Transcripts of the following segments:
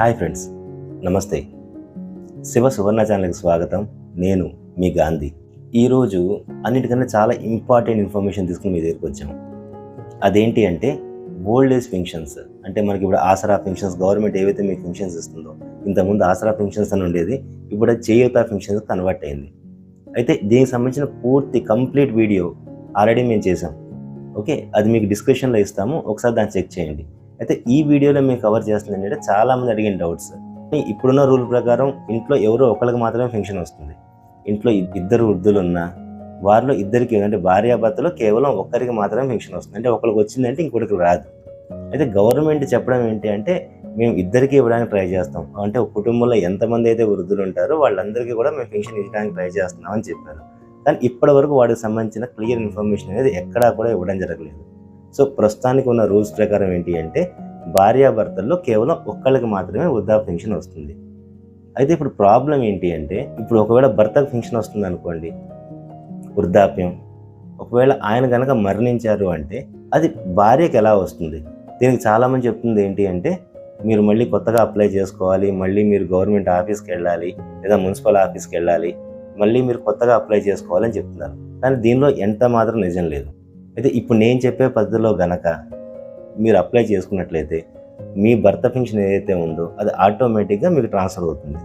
Hi friends నమస్తే. శివ సువర్ణ ఛానల్కి స్వాగతం. నేను మీ గాంధీ. ఈరోజు అన్నిటికన్నా చాలా ఇంపార్టెంట్ ఇన్ఫర్మేషన్ తీసుకుని మీ దగ్గరికి వచ్చాము. అదేంటి అంటే ఓల్డ్ ఏజ్ పెన్షన్స్. అంటే మనకి ఇప్పుడు ఆసరా పెన్షన్స్ గవర్నమెంట్ ఏవైతే మీకు పెన్షన్స్ ఇస్తుందో ఇంతకుముందు ఆసరా పెన్షన్స్ అని ఉండేది ఇప్పుడు చేయూత పెన్షన్స్ కన్వర్ట్ అయింది. అయితే దీనికి సంబంధించిన పూర్తి కంప్లీట్ వీడియో ఆల్రెడీ మేము చేసాం ఓకే అది మీకు డిస్క్రిప్షన్లో ఇస్తాము. ఒకసారి దాన్ని చెక్ చేయండి. అయితే ఈ వీడియోలో మేము కవర్ చేస్తుంది ఏంటంటే చాలామంది అడిగిన డౌట్స్ ఇప్పుడున్న రూల్ ప్రకారం ఇంట్లో ఎవరో ఒకరికి మాత్రమే పెన్షన్ వస్తుంది. ఇంట్లో ఇద్దరు వృద్ధులు ఉన్నా వారిలో ఇద్దరికి అంటే భార్యాభర్తలో కేవలం ఒక్కరికి మాత్రమే పెన్షన్ వస్తుంది. అంటే ఒకరికి వచ్చిందంటే ఇంకొకరికి రాదు. అయితే గవర్నమెంట్ చెప్పడం ఏంటి అంటే మేము ఇద్దరికి ఇవ్వడానికి ట్రై చేస్తాం. అంటే ఒక కుటుంబంలో ఎంతమంది అయితే వృద్ధులు ఉంటారో వాళ్ళందరికీ కూడా మేము పెన్షన్ ఇవ్వడానికి ట్రై చేస్తున్నాం అని చెప్పారు. కానీ ఇప్పటి వరకు వాటికి సంబంధించిన క్లియర్ ఇన్ఫర్మేషన్ అనేది ఎక్కడా కూడా ఇవ్వడం జరగలేదు. సో ప్రస్తుతానికి ఉన్న రూల్స్ ప్రకారం ఏంటి అంటే భార్యాభర్తల్లో కేవలం ఒక్కళ్ళకి మాత్రమే వృద్ధాప్య పెన్షన్ వస్తుంది. అయితే ఇప్పుడు ప్రాబ్లం ఏంటి అంటే ఇప్పుడు ఒకవేళ భర్తకు పెన్షన్ వస్తుంది అనుకోండి వృద్ధాప్యం ఒకవేళ ఆయన కనుక మరణించారు అంటే అది భార్యకి ఎలా వస్తుంది? దీనికి చాలామంది చెప్తుంది ఏంటి అంటే మీరు మళ్ళీ కొత్తగా అప్లై చేసుకోవాలి మళ్ళీ మీరు గవర్నమెంట్ ఆఫీస్కి వెళ్ళాలి లేదా మున్సిపల్ ఆఫీస్కి వెళ్ళాలి మళ్ళీ మీరు కొత్తగా అప్లై చేసుకోవాలని చెప్తున్నారు. కానీ దీనిలో ఎంత మాత్రం నిజం లేదు. అయితే ఇప్పుడు నేను చెప్పే పద్ధతిలో గనక మీరు అప్లై చేసుకున్నట్లయితే మీ భర్త పెన్షన్ ఏదైతే ఉందో అది ఆటోమేటిక్గా మీకు ట్రాన్స్ఫర్ అవుతుంది.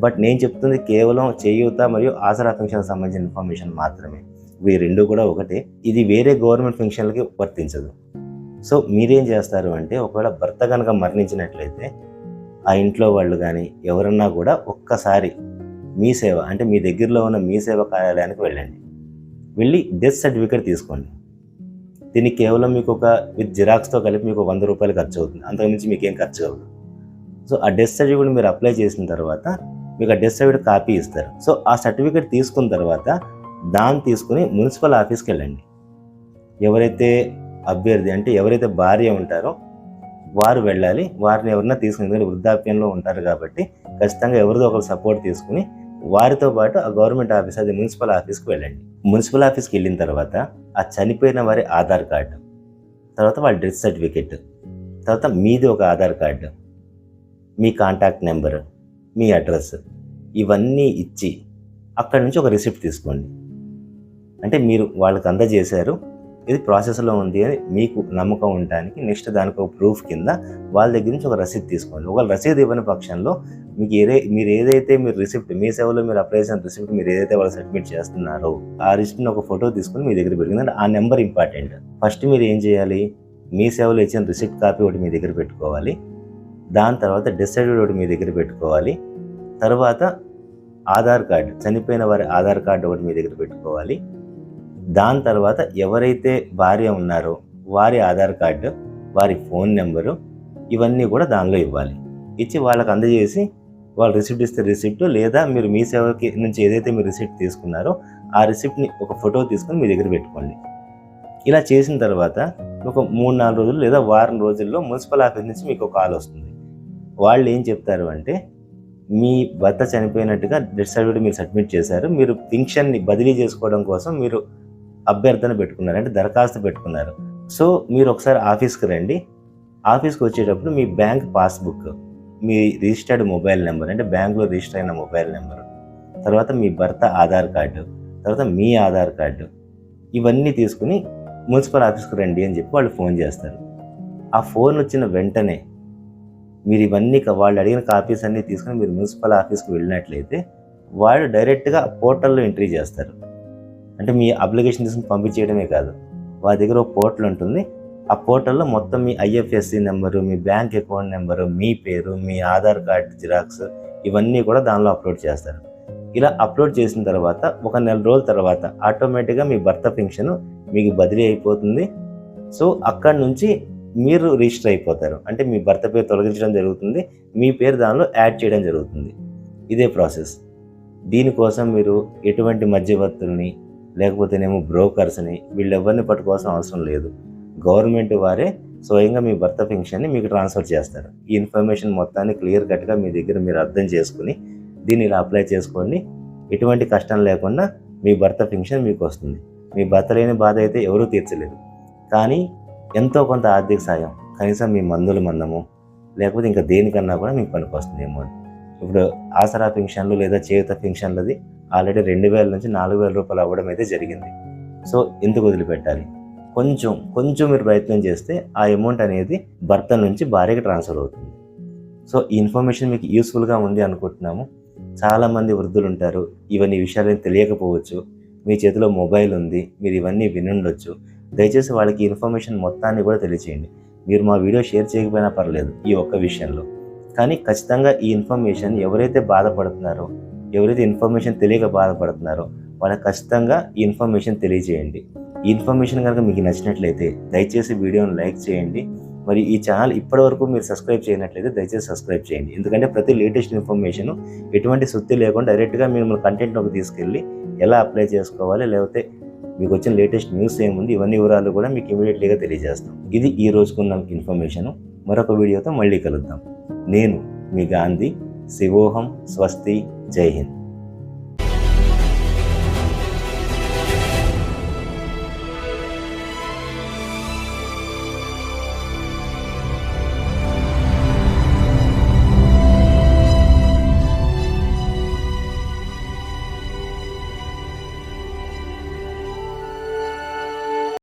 బట్ నేను చెప్తుంది కేవలం చేయూత మరియు ఆసరా పెన్షన్ సంబంధించిన ఇన్ఫర్మేషన్ మాత్రమే. ఇవి రెండు కూడా ఒకటే. ఇది వేరే గవర్నమెంట్ పెన్షన్లకి వర్తించదు. సో మీరేం చేస్తారు అంటే ఒకవేళ భర్త కనుక మరణించినట్లయితే ఆ ఇంట్లో వాళ్ళు కానీ ఎవరన్నా కూడా ఒక్కసారి మీ సేవ అంటే మీ దగ్గరలో ఉన్న మీ సేవ కార్యాలయానికి వెళ్ళండి. వెళ్ళి డెత్ సర్టిఫికేట్ తీసుకోండి. దీనికి కేవలం మీకు ఒక విత్ జిరాక్స్తో కలిపి మీకు వంద రూపాయలు ఖర్చు అవుతుంది అంతకుమించి మీకు ఏం ఖర్చు అవ్వదు. సో ఆ డెత్ సర్టిఫికేట్ మీరు అప్లై చేసిన తర్వాత మీకు ఆ డెత్ సర్టిఫికేట్ కాపీ ఇస్తారు. సో ఆ సర్టిఫికేట్ తీసుకున్న తర్వాత దాన్ని తీసుకుని మున్సిపల్ ఆఫీస్కి వెళ్ళండి. ఎవరైతే అభ్యర్థి అంటే ఎవరైతే భార్య ఉంటారో వారు వెళ్ళాలి. వారిని ఎవరన్నా తీసుకుని ఎందుకంటే వృద్ధాప్యంలో ఉంటారు కాబట్టి ఖచ్చితంగా ఎవరిదో ఒకరు సపోర్ట్ తీసుకుని వారితో పాటు ఆ గవర్నమెంట్ ఆఫీస్ అది మున్సిపల్ ఆఫీస్కి వెళ్ళండి. మున్సిపల్ ఆఫీస్కి వెళ్ళిన తర్వాత ఆ చనిపోయిన వారి ఆధార్ కార్డు తర్వాత వాళ్ళ డెత్ సర్టిఫికెట్ తర్వాత మీది ఒక ఆధార్ కార్డు మీ కాంటాక్ట్ నెంబర్ మీ అడ్రస్ ఇవన్నీ ఇచ్చి అక్కడి నుంచి ఒక రిసిప్ట్ తీసుకోండి. అంటే మీరు వాళ్ళకి అందజేశారు ఇది ప్రాసెస్లో ఉంది అని మీకు నమ్మకం ఉండడానికి నెక్స్ట్ దానికి ఒక ప్రూఫ్ కింద వాళ్ళ దగ్గర నుంచి ఒక రసీద్ తీసుకోండి. ఒకవేళ రసీదు ఇవ్వని పక్షంలో మీకు ఏదే మీరు ఏదైతే మీరు రిసిప్ట్ మీ సేవలో మీరు అప్లై చేసిన రిసిప్ట్ మీరు ఏదైతే వాళ్ళు సబ్మిట్ చేస్తున్నారో ఆ రిసిప్ట్ని ఒక ఫోటో తీసుకుని మీ దగ్గర పెట్టుకుంది ఆ నెంబర్ ఇంపార్టెంట్. ఫస్ట్ మీరు ఏం చేయాలి? మీ సేవలో ఇచ్చిన రిసిప్ట్ కాపీ ఒకటి మీ దగ్గర పెట్టుకోవాలి. దాని తర్వాత డిసైడెడ్ ఒకటి మీ దగ్గర పెట్టుకోవాలి. తర్వాత ఆధార్ కార్డు చనిపోయిన వారి ఆధార్ కార్డు ఒకటి మీ దగ్గర పెట్టుకోవాలి. దాని తర్వాత ఎవరైతే భార్య ఉన్నారో వారి ఆధార్ కార్డు వారి ఫోన్ నెంబరు ఇవన్నీ కూడా దానిలో ఇవ్వాలి. ఇచ్చి వాళ్ళకి అందజేసి వాళ్ళు రిసిప్ట్ ఇస్తే రిసిప్ట్ లేదా మీరు మీ సేవకి నుంచి ఏదైతే మీరు రిసిప్ట్ తీసుకున్నారో ఆ రిసిప్ట్ని ఒక ఫోటో తీసుకొని మీ దగ్గర పెట్టుకోండి. ఇలా చేసిన తర్వాత ఒక మూడు నాలుగు రోజులు లేదా వారం రోజుల్లో మున్సిపల్ ఆఫీస్ నుంచి మీకు కాల్ వస్తుంది. వాళ్ళు ఏం చెప్తారు అంటే మీ భర్త చనిపోయినట్టుగా డెత్ సర్టిఫికేట్ మీరు సబ్మిట్ చేశారు. మీరు పింఛన్ని బదిలీ చేసుకోవడం కోసం మీరు అభ్యర్థన పెట్టుకున్నారు అంటే దరఖాస్తు పెట్టుకున్నారు. సో మీరు ఒకసారి ఆఫీస్కి రండి. ఆఫీస్కి వచ్చేటప్పుడు మీ బ్యాంక్ పాస్బుక్ మీ రిజిస్టర్డ్ మొబైల్ నెంబర్ అంటే బ్యాంక్లో రిజిస్టర్ అయిన మొబైల్ నెంబర్ తర్వాత మీ భర్త ఆధార్ కార్డు తర్వాత మీ ఆధార్ కార్డు ఇవన్నీ తీసుకుని మున్సిపల్ ఆఫీస్కి రండి అని చెప్పి వాళ్ళు ఫోన్ చేస్తారు. ఆ ఫోన్ వచ్చిన వెంటనే మీరు ఇవన్నీ వాళ్ళు అడిగిన కాపీస్ అన్నీ తీసుకుని మీరు మున్సిపల్ ఆఫీస్కి వెళ్ళినట్లయితే వాళ్ళు డైరెక్ట్గా పోర్టల్లో ఎంట్రీ చేస్తారు. అంటే మీ అప్లికేషన్ తీసుకుని పంపించేయడమే కాదు. వారి దగ్గర ఒక పోర్టల్ ఉంటుంది. ఆ పోర్టల్లో మొత్తం మీ ఐఎఫ్ఎస్సి నెంబరు మీ బ్యాంక్ అకౌంట్ నెంబరు మీ పేరు మీ ఆధార్ కార్డ్ జిరాక్స్ ఇవన్నీ కూడా దానిలో అప్లోడ్ చేస్తారు. ఇలా అప్లోడ్ చేసిన తర్వాత ఒక నెల రోజుల తర్వాత ఆటోమేటిక్గా మీ భర్త పెన్షన్ మీకు బదిలీ అయిపోతుంది. సో అక్కడి నుంచి మీరు రిజిస్టర్ అయిపోతారు. అంటే మీ భర్త పేరు తొలగించడం జరుగుతుంది. మీ పేరు దానిలో యాడ్ చేయడం జరుగుతుంది. ఇదే ప్రాసెస్. దీనికోసం మీరు ఎటువంటి మధ్యవర్తుల్ని లేకపోతేనేమో బ్రోకర్స్ని వీళ్ళెవరిని పట్టుకోవాల్సిన అవసరం లేదు. గవర్నమెంట్ వారే స్వయంగా మీ భర్త పెన్షన్ని మీకు ట్రాన్స్ఫర్ చేస్తారు. ఈ ఇన్ఫర్మేషన్ మొత్తాన్ని క్లియర్ కట్గా మీ దగ్గర మీరు అర్థం చేసుకుని దీన్ని ఇలా అప్లై చేసుకోండి. ఎటువంటి కష్టం లేకుండా మీ భర్త పెన్షన్ మీకు వస్తుంది. మీ భర్త లేని బాధ అయితే ఎవరూ తీర్చలేరు కానీ ఎంతో కొంత ఆర్థిక సాయం కనీసం మీ మందుల మందము లేకపోతే ఇంకా దేనికన్నా కూడా మీకు పనికొస్తుంది అమౌంట్ ఇప్పుడు ఆసరా పెన్షన్లు లేదా చేయుత పెన్షన్లది ఆల్రెడీ రెండు వేల నుంచి నాలుగు వేల రూపాయలు అవ్వడం అయితే జరిగింది. సో ఎందుకు వదిలిపెట్టాలి? కొంచెం కొంచెం మీరు ప్రయత్నం చేస్తే ఆ అమౌంట్ అనేది భర్త నుంచి భార్యకి ట్రాన్స్ఫర్ అవుతుంది. సో ఈ ఇన్ఫర్మేషన్ మీకు యూస్ఫుల్గా ఉంది అనుకుంటున్నాము. చాలామంది వృద్ధులు ఉంటారు. ఇవన్నీ విషయాలు తెలియకపోవచ్చు. మీ చేతిలో మొబైల్ ఉంది. మీరు ఇవన్నీ వినుండొచ్చు. దయచేసి వాళ్ళకి ఇన్ఫర్మేషన్ మొత్తాన్ని కూడా తెలియచేయండి. మీరు మా వీడియో షేర్ చేయకపోయినా పర్లేదు ఈ ఒక్క విషయంలో. కానీ ఖచ్చితంగా ఈ ఇన్ఫర్మేషన్ ఎవరైతే బాధపడుతున్నారో ఎవరైతే ఇన్ఫర్మేషన్ తెలియక బాధపడుతున్నారో వాళ్ళకి ఖచ్చితంగా ఈ ఇన్ఫర్మేషన్ తెలియజేయండి. ఈ ఇన్ఫర్మేషన్ కనుక మీకు నచ్చినట్లయితే దయచేసి వీడియోను లైక్ చేయండి. మరి ఈ ఛానల్ ఇప్పటివరకు మీరు సబ్స్క్రైబ్ చేయనట్లయితే దయచేసి సబ్స్క్రైబ్ చేయండి. ఎందుకంటే ప్రతి లేటెస్ట్ ఇన్ఫర్మేషన్ ఎటువంటి సుత్తి లేకుండా డైరెక్ట్గా మిమ్మల్ని కంటెంట్లోకి తీసుకెళ్ళి ఎలా అప్లై చేసుకోవాలి లేకపోతే మీకు వచ్చిన లేటెస్ట్ న్యూస్ ఏముంది ఇవన్నీ వివరాలు కూడా మీకు ఇమీడియట్లీగా తెలియజేస్తాం. ఇది ఈ రోజుకున్న ఇన్ఫర్మేషన్. మరొక వీడియోతో మళ్ళీ కలుద్దాం. నేను మీ గాంధీ. శివోహం స్వస్తి. जय हिंद।